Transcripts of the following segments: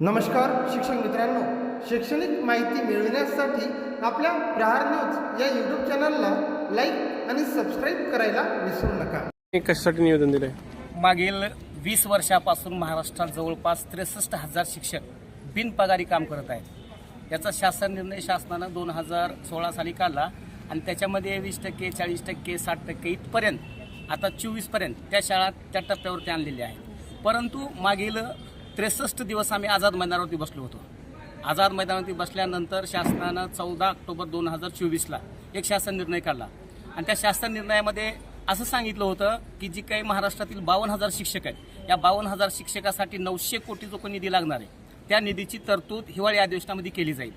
नमस्कार शिक्षक मित्रांनो. शैक्षणिक माहिती मिळविण्यासाठी आपल्या प्रहार न्यूज या यूट्यूब चॅनलला लाईक आणि सबस्क्राईब करायला विसरू नका. कशासाठी निवेदन दिलंय? मागील वीस वर्षापासून महाराष्ट्रात जवळपास त्रेसष्ट हजार शिक्षक बिनपगारी काम करत आहेत. याचा शासन निर्णय शासनानं दोन हजार सोळा साली काढला आणि त्याच्यामध्ये वीस टक्के चाळीस टक्के साठ टक्के इथपर्यंत आता चोवीसपर्यंत त्या शाळा त्या टप्प्यावरती आणलेल्या आहेत. परंतु मागील त्रेसष्ट दिवस आम्ही आझाद मैदानावरती बसलो होतो. आझाद मैदानावरती बसल्यानंतर शासनानं चौदा ऑक्टोबर दोन हजार चोवीसला एक शासन निर्णय काढला. आणि त्या शासन निर्णयामध्ये असं सांगितलं होतं की जी काही महाराष्ट्रातील बावन्न हजार शिक्षक आहेत या बावन्न हजार शिक्षकासाठी नऊशे कोटी जो निधी लागणार आहे त्या निधीची तरतूद हिवाळी अधिवेशनामध्ये केली जाईल.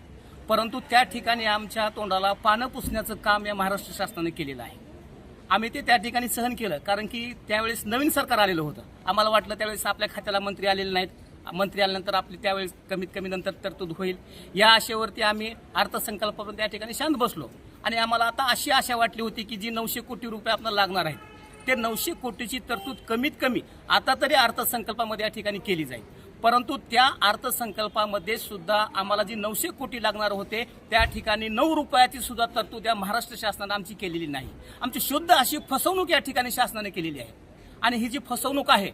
परंतु त्या ठिकाणी आमच्या तोंडाला पानं पुसण्याचं काम या महाराष्ट्र शासनाने केलेलं आहे. आम्ही ते त्या ठिकाणी सहन केलं कारण की त्यावेळेस नवीन सरकार आलेलं होतं. आम्हाला वाटलं त्यावेळेस आपल्या खात्याला मंत्री आलेले नाहीत. मंत्री आल्यानंतर आपली त्यावेळेस कमीत कमी नंतर तरतूद होईल. या आशेवरती आम्ही अर्थसंकल्पातून त्या ठिकाणी शांत बसलो. आणि आम्हाला आता अशी आशा वाटली होती की जी नऊशे कोटी रुपये आपल्याला लागणार आहेत ते नऊशे कोटीची तरतूद कमीत कमी आता तरी अर्थसंकल्पामध्ये या ठिकाणी केली जाईल. परंतु त्या अर्थसंकल्पामध्ये सुद्धा आम्हाला जी नऊशे कोटी लागणार होते त्या ठिकाणी नऊ रुपयाची सुद्धा तरतूद या महाराष्ट्र शासनानं आमची केलेली नाही. आमची शुद्ध अशी फसवणूक या ठिकाणी शासनाने केलेली आहे. आणि ही जी फसवणूक आहे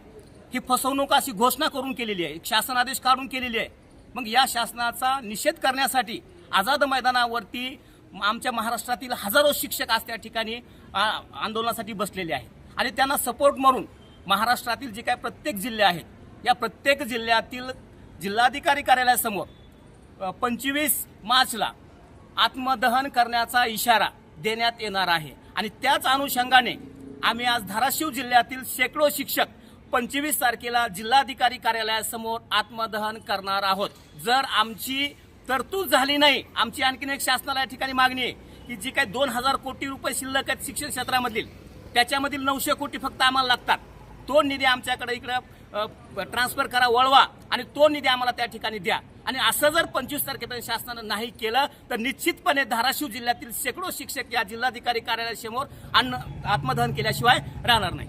ही फसवणूक अशी घोषणा करून केलेली आहे एक शासन आदेश काढून केलेली आहे. मग या शासनाचा निषेध करण्यासाठी आझाद मैदानावरती आमच्या महाराष्ट्रातील हजारो शिक्षक आज त्या ठिकाणी आंदोलनासाठी बसलेले आहेत. आणि त्यांना सपोर्ट म्हणून महाराष्ट्रातील जे काही प्रत्येक जिल्हे आहेत या प्रत्येक जिल्ह्यातील जिल्हाधिकारी कार्यालयासमोर पंचवीस मार्चला आत्मदहन करण्याचा इशारा देण्यात येणार आहे. आणि त्याच अनुषंगाने आम्ही आज धाराशिव जिल्ह्यातील शेकडो शिक्षक पंचवीस तारखेला जिल्हाधिकारी कार्यालयासमोर आत्मदहन करणार आहोत. जर आमची तरतूद झाली नाही आमची आणखीन एक शासनाला या ठिकाणी मागणी आहे की जी काही दोन हजार कोटी रुपये शिल्लक आहेत शिक्षण क्षेत्रामधील त्याच्यामधील नऊशे कोटी फक्त आम्हाला लागतात. तो निधी आमच्याकडे इकडं ट्रान्सफर करा वळवा आणि तो निधी आम्हाला त्या ठिकाणी द्या. आणि असं जर पंचवीस तारखेपर्यंत शासनानं नाही केलं तर निश्चितपणे धाराशिव जिल्ह्यातील शेकडो शिक्षक या जिल्हाधिकारी कार्यालयासमोर अन्न आत्मदहन केल्याशिवाय राहणार नाही